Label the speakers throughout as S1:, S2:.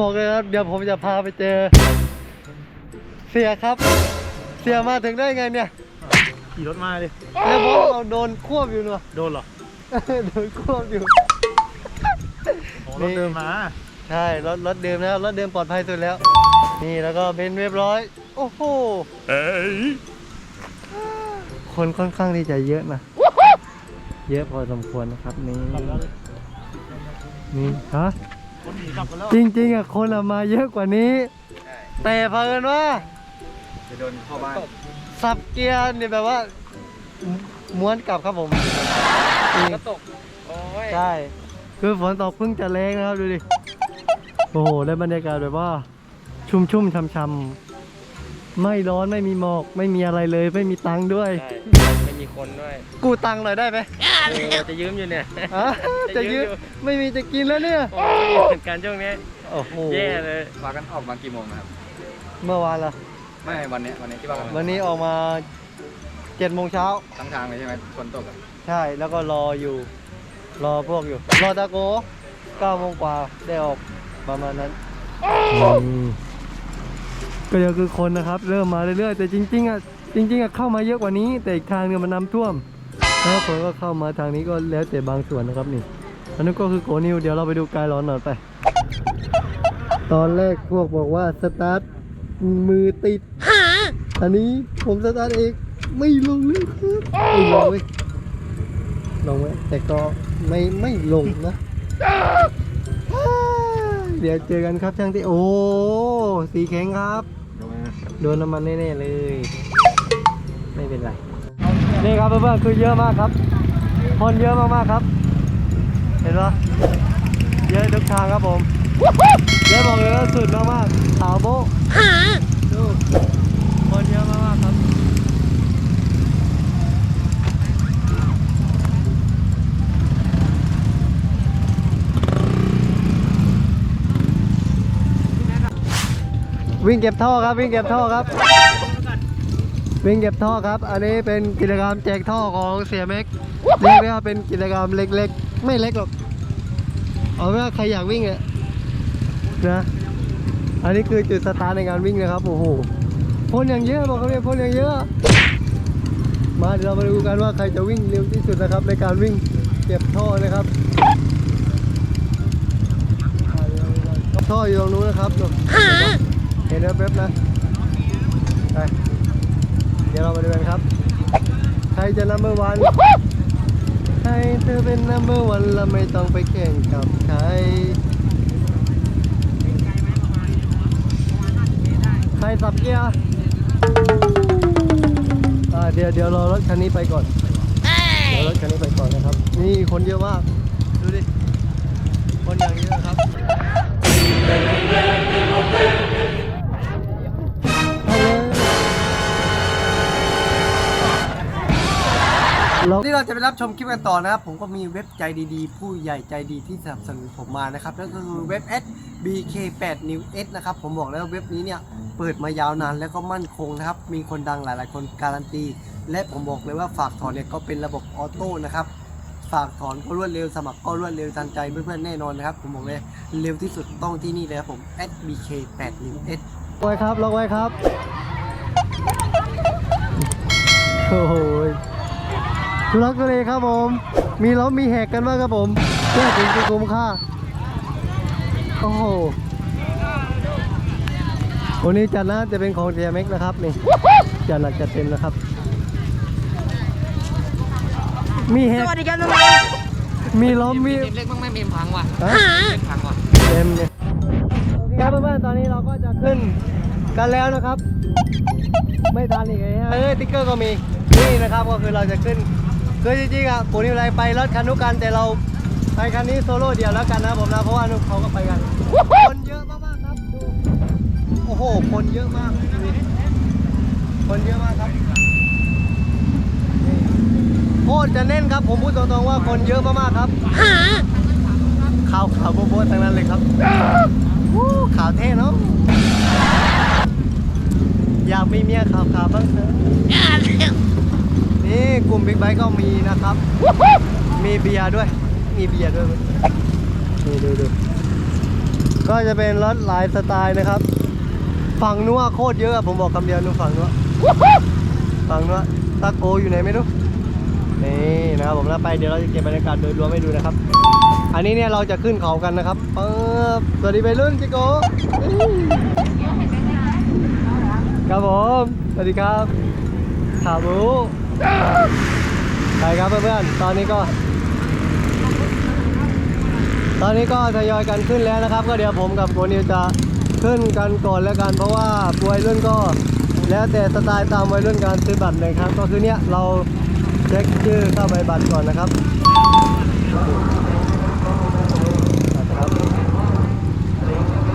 S1: บอกเลยครับ เดี๋ยวผมจะพาไปเจอ เสียครับ เสียมาถึงได้ไงเนี่ย
S2: ขี่รถมาดิ
S1: แล้วบอกว่าเราโดนควบอยู่เนาะ
S2: โดนเหรอ
S1: โดนควบอยู่
S2: โอ้รถเดินมา
S1: ใช่รถรถเดิมแล้วรถเดิมปลอดภัยสุดแล้ว นี่แล้วก็เป็นเรียบร้อย โอ้โห
S2: เอ้ย
S1: คนค่อนข้างที่จะเยอะนะ เยอะพอสมควรนะครับนี่นี่ฮะ
S2: คนหนีกลับกันแล้ว
S1: จริงๆอะคนอะมาเยอะกว่านี้ แต่เพิ่นว่า
S3: จะโดนเข้าบ้าน
S1: สับเกียร์เนี่ยแบบว่าม้วนกลับครับผมนี่
S3: ก็ตกโอ้ย
S1: ใช่คือฝนตกเพิ่งจะแรงนะครับดูดิโอ้โหได้บรรยากาศแบบว่า ชุ่มชุ่มๆช่ำๆไม่ร้อนไม่มีหมอก ไม่มีอะไรเลย ไม่มีตังค์ด้วย
S3: ใช่ไม่มีคนด้วย
S1: กูตังค์หน่อยได้ไหม
S3: เออจะยืมอยู่เนี่ย
S1: อะจะยืมไม่มีจะกินแล้วเนี่ย
S3: โอ้ยเหมือนกันช่วงนี้
S1: โอ้โห
S3: แย่เลย
S4: มากันออกมากี่โมงนะครับ
S1: เมื่อวานล่ะ
S4: ไม่วันเนี้ยวันนี้ที่ว่ากัน
S1: วันนี้ออกมาเจ็ดโมงเช้า
S4: ทั้งทางเลยใช่ไหมฝนตกอะ
S1: ใช่ แล้วก็รออยู่ รอพวกอยู่ รอตะโกเก้าโมงกว่าได้ออกประมาณนั้น ก็ยังคือคนนะครับ เริ่มมาเรื่อยๆ แต่จริงๆอะ จริงๆอะเข้ามาเยอะกว่านี้ แต่อีกทางเนี่ยมันน้ำท่วมแล้วคนก็เข้ามาทางนี้ก็แล้วแต่บางส่วนนะครับนี่อันนั้นก็คือโกนิวเดี๋ยวเราไปดูกายร้อนหน่อยไป ตอนแรกพวกบอกว่าสตาร์ทมือติดอันนี้ผมสตาร์ทเองไม่ลงเลยครับลงเว้ยลงไว้แต่ก็ไม่ไม่ลงนะ เดี๋ยวเจอกันครับช่างที่โอ้สีแข็งครับ โดนน้ำมันแน่ๆเลย นี่ครับเพื่อนๆคือเยอะมากครับ คนเยอะมากๆครับ เห็นปะเยอะทุกทางครับผมเยอะบอกเลยว่าสุดมากๆขาวโบ๊ะดูคนเยอะมากๆครับวิ่งเก็บท่อครับวิ่งเก็บท่อครับ วิ่งเก็บท่อครับ อันนี้เป็นกิจกรรมแจกท่อของเสียเม็กเรียกได้ว่าเป็นกิจกรรมเล็กๆ ไม่เล็กหรอก เอาว่าใครอยากวิ่งอะนะ อันนี้คือจุดสตาร์ทในการวิ่งนะครับ โอ้โหพ่นอย่างเยอะบอกเขาเนี่ยพ่นอย่างเยอะ มาเดี๋ยวเรามาดูกันว่าใครจะวิ่งเร็วที่สุดนะครับ ในการวิ่งเก็บท่อนะครับ ท่ออยู่ตรงนู้นนะครับนู่นเห็นแป๊บนะ เดี๋ยวเรามาดูกันครับ ใครจะนัมเบอร์วันใครเธอเป็นนัมเบอร์วันแล้วไม่ต้องไปแข่งกับใคร ใครสับเกียร์อ่าเดี๋ยวเดี๋ยวรอรถคันนี้ไปก่อน เดี๋ยวรถคันนี้ไปก่อนนะครับ นี่คนเยอะมาก ดูดิ คนอย่างเยอะ ที่เราจะไปรับชมคลิปกันต่อนะครับ ผมก็มีเว็บใจดีๆ ผู้ใหญ่ใจดีที่สนับสนุนผมมานะครับนั่นก็คือเว็บ S BK8 New S นะครับ ผมบอกแล้วว่าเว็บนี้เนี่ยเปิดมายาวนานแล้วก็มั่นคงนะครับ มีคนดังหลายๆ คนการันตี และผมบอกเลยว่าฝากถอนเนี่ยก็เป็นระบบออโต้นะครับฝากถอนก็รวดเร็วสมัครก็รวดเร็วทันใจเพื่อนๆแน่นอนนะครับ ผมบอกเลยเร็วที่สุดต้องที่นี่เลยครับผม SBK8 New S ลงไว้ครับลงไว้ครับโอ้โห ทุลักทุเลครับผม มีล้มมีแหกกันบ้างครับผมเพื่อถึงจะคุ้มค่า โอ้โห วันนี้จัดนะจะเป็นของเทียเม็กนะครับนี่ จัดหนักจัดเต็มนะครับ มีแหก
S3: สวัสดีครับน้อง
S1: มีล้มมี
S3: เล็กบ้างไหมเมมพังว่ะ
S1: ฮะ
S3: เมมพังว่ะ
S1: เต็มเลยครับเพื่อนๆตอนนี้เราก็จะขึ้นกันแล้วนะครับ ไม่ทันอีกเลยฮะเออติ๊กเกอร์ก็มีนี่นะครับก็คือเราจะขึ้น คือจริงๆอะปู่นิวไรไปรถคันนุกกันแต่เราไปคันนี้โซโล่เดียวแล้วกันนะผมนะเพราะว่านุกเขาก็ไปกัน คนเยอะมากๆครับดูโอ้โห คนเยอะมากดูดิคนเยอะมากครับนี่โคตรจะแน่นครับ ผมพูดตรงๆว่าคนเยอะมากๆครับข่าวข่าวโบ๊ะๆทั้งนั้นเลยครับวู้ข่าวเท่เนาะอยากมีเมียข่าวข่าวบ้างเถอะ นี่กลุ่มบิ๊กไบค์ก็มีนะครับ มีเบียร์ด้วย มีเบียร์ด้วยนี่ดูดูก็จะเป็นรถหลายสไตล์นะครับ ฝั่งนัวโคตรเยอะอะผมบอกคำเดียวนู้นฝั่งนัวฝั่งนัวตาโกอยู่ไหนไม่รู้นี่นะครับผมแล้วไปเดี๋ยวเราจะเก็บบรรยากาศโดยรวมให้ดูนะครับ อันนี้เนี่ยเราจะขึ้นเขากันนะครับปึ๊บสวัสดีไปรุ่นจิโกครับผม สวัสดีครับขาหมู ไปครับเพื่อนๆ ตอนนี้ก็ ตอนนี้ก็ทยอยกันขึ้นแล้วนะครับ ก็เดี๋ยวผมกับโกนิวจะขึ้นกันก่อนแล้วกัน เพราะว่าวัยรุ่นก็แล้วแต่สไตล์ตามวัยรุ่นการซื้อบัตรนะครับ ก็คือเนี้ยเราเช็คชื่อเข้าใบบัตรก่อนนะครับนะครับ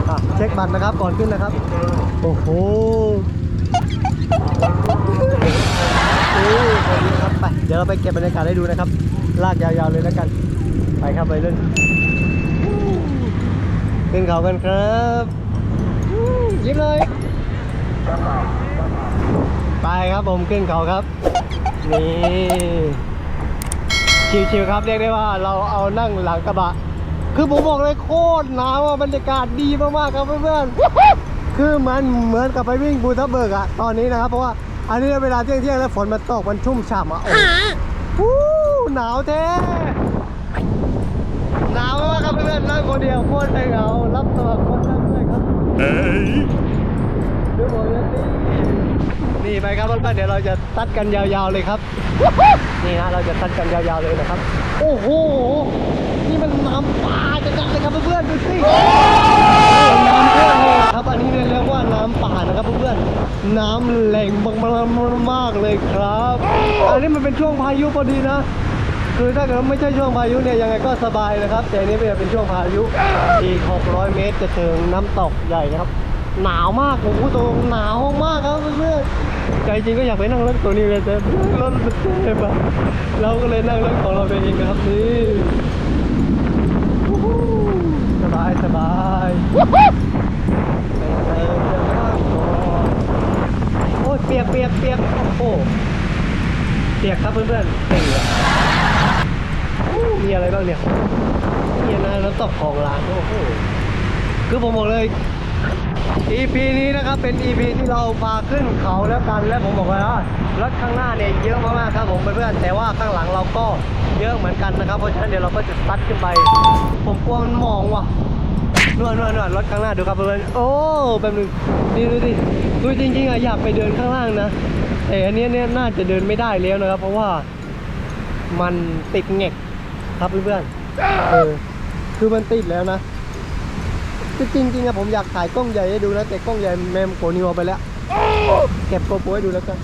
S1: อะเช็คบัตรนะครับก่อนขึ้นนะครับ โอ้โห โอ้ยสวัสดีครับไปเดี๋ยวเราไปเก็บบรรยากาศให้ดูนะครับ ลากยาวๆเลยแล้วกัน ไปครับวัยรุ่นขึ้นเขากันครับยิ้มเลย ไปครับผมขึ้นเขาครับ นี่ชิวๆครับเรียกได้ว่าเราเอานั่งหลังกระบะ คือผมบอกเลยโคตรหนาวอะบรรยากาศดีมากๆครับเพื่อนๆคือมันเหมือนกับไปวิ่งบูทับเบิกอะตอนนี้นะครับเพราะว่า อันนี้เวลาเที่ยงๆแล้วฝนมันตกมันชุ่มฉ่ำอะโอ้โหหนาวแท้หนาวมากครับเพื่อนๆนั่งคนเดียวโคตรเหงารับสมัครคนนั่งด้วยครับ
S2: เอ้ย
S1: ดูโมเดลนี่นี่ไปครับเพื่อนๆเดี๋ยวเราจะตัดกันยาวๆเลยครับนี่ฮะเราจะตัดกันยาวๆเลยนะครับ โอ้โห นี่มันน้ำป่าจะจัดเลยครับเพื่อนๆดูสิน้ำเพื่อนเลยครับ อันนี้เรียกว่าน้ำป่านะครับเพื่อ น้ำแหล่งมากเลยครับ อันนี้มันเป็นช่วงพายุพอดีนะ คือถ้าเกิดว่าไม่ใช่ช่วงพายุเนี่ยยังไงก็สบายนะครับ แต่อันนี้เป็นช่วงพายุ อีก 600 เมตรจะถึงน้ำตกใหญ่นะครับ หนาวมากโอ้โหตรงหนาวมากครับเพื่อนใจจริงก็อยากไปนั่งรถตัวนี้เลยแต่รถมันเต็มอะเราก็เลยนั่งรถของเราไปเองนะครับนี่สบายสบายไปเติมจะมากก่อนโอ้ย เปียกเปียกเปียกโอ้โหเปียกครับเพื่อนๆเปียกมีอะไรบ้างเนี่ยมีนะน้ำตกของร้านโอ้โหคือผมบอกเลย EP นี้นะครับเป็น EP ที่เราพาขึ้นเขาแล้วกันและผมบอกเลยว่ารถข้างหน้าเนี่ยเยอะมากๆครับผมเพื่อนๆแต่ว่าข้างหลังเราก็เยอะเหมือนกันนะครับเพราะฉะนั้นเดี๋ยวเราก็จะซัดขึ้นไป ผมกลัวมันมองว่ะ นวดนวดนวดรถข้างหน้าดูครับเพื่อนโอ้แป๊บนึงดูดิดูจริงๆอะอยากไปเดินข้างล่างนะแต่อันเนี้ยเนี่ยน่าจะเดินไม่ได้แล้วนะครับ เพราะว่ามันติดเง็กครับเพื่อนๆเออคือมันติดแล้วนะคือจริงๆอะผมอยากถ่ายกล้องใหญ่ให้ดูนะแต่กล้องใหญ่แมมโกนิวไปแล้วเก็บโกโปรให้ดูแล้วกัน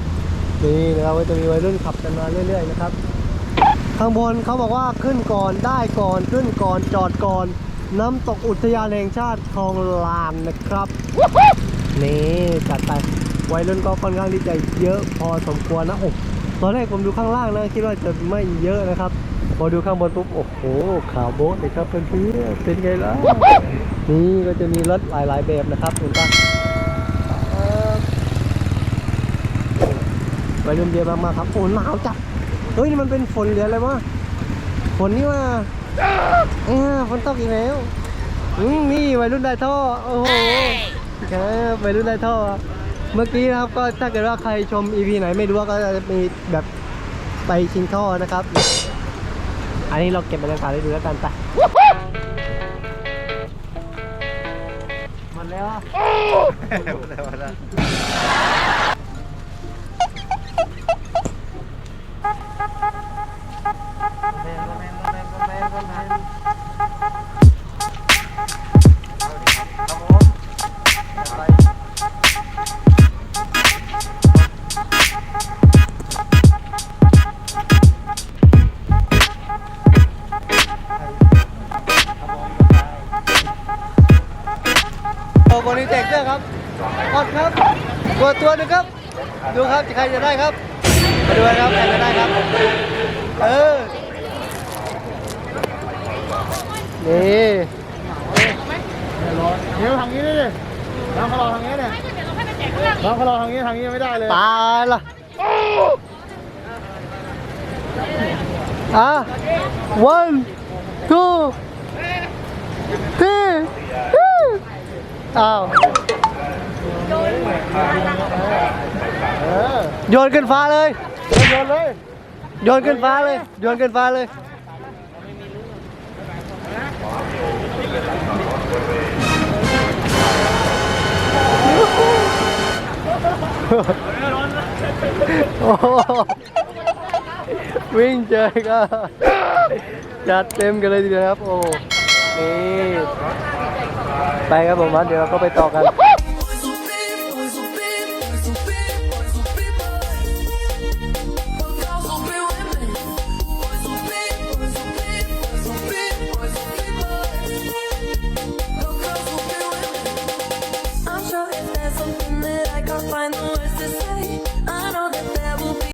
S1: นี่นะครับจะมีวัยรุ่นขับกันมาเรื่อย ๆ นะครับข้างบนเขาบอกว่าขึ้นก่อนได้ก่อนขึ้นก่อนจอดก่อน น้ำตกอุทยานแห่งชาติคลองลานนะครับ นี่จัดไปวัยรุ่นก็ค่อนข้างที่จะเยอะพอสมควรนะโอ้ตอนแรกผมดูข้างล่างนะคิดว่าจะไม่เยอะนะครับพอดูข้างบนปุ๊บโอ้โหขาวโบ๊ทเลยครับเพื่อนๆเป็นไงล่ะนี่ก็จะมีรถหลายๆแบบนะครับเห็นปะวัยรุ่นเยอะมากๆครับโอ้หนาวจัดเฮ้ยนี่มันเป็นฝนหรืออะไรวะฝนนี่ว่า เออฝนตกอีกแล้วอืมนี่วัยรุ่นได้ท่อ โอ้โหครับไปรุ่นได้ท่อ เมื่อกี้นะครับก็ถ้าเกิดว่าใครชม EP ไหนไม่รู้ว่าก็จะมีแบบไปชิงท่อนะครับ อันนี้เราเก็บบรรยากาศให้ดูแล้วกันไปหมันแล้วอะ โอ้คนนี้แจกเสื้อครับออดครับตัวตัวหนึงครับ ดูครับใครจะได้ครับ มาดูนะครับใครจะได้ครับ เออ นี่
S2: เดี๋ยวทางนี้ดิน้องเขารอทางนี้เนี่ยน้องเขารอทางนี้ทางนี้ยังไม่ได้เลย
S1: ตายละอะ one two three
S5: อ้าวโยนขึ้นฟ้าเลย
S1: โยนเลย
S5: โยนขึ้นฟ้าเลย โยนขึ้นฟ้าเลย โอ้โหวิ่งเจอก็จัดเต็มกันเลยทีเดียวครับ โอ้นี่ ไปครับผมเดี๋ยวเราก็ไปต่อกัน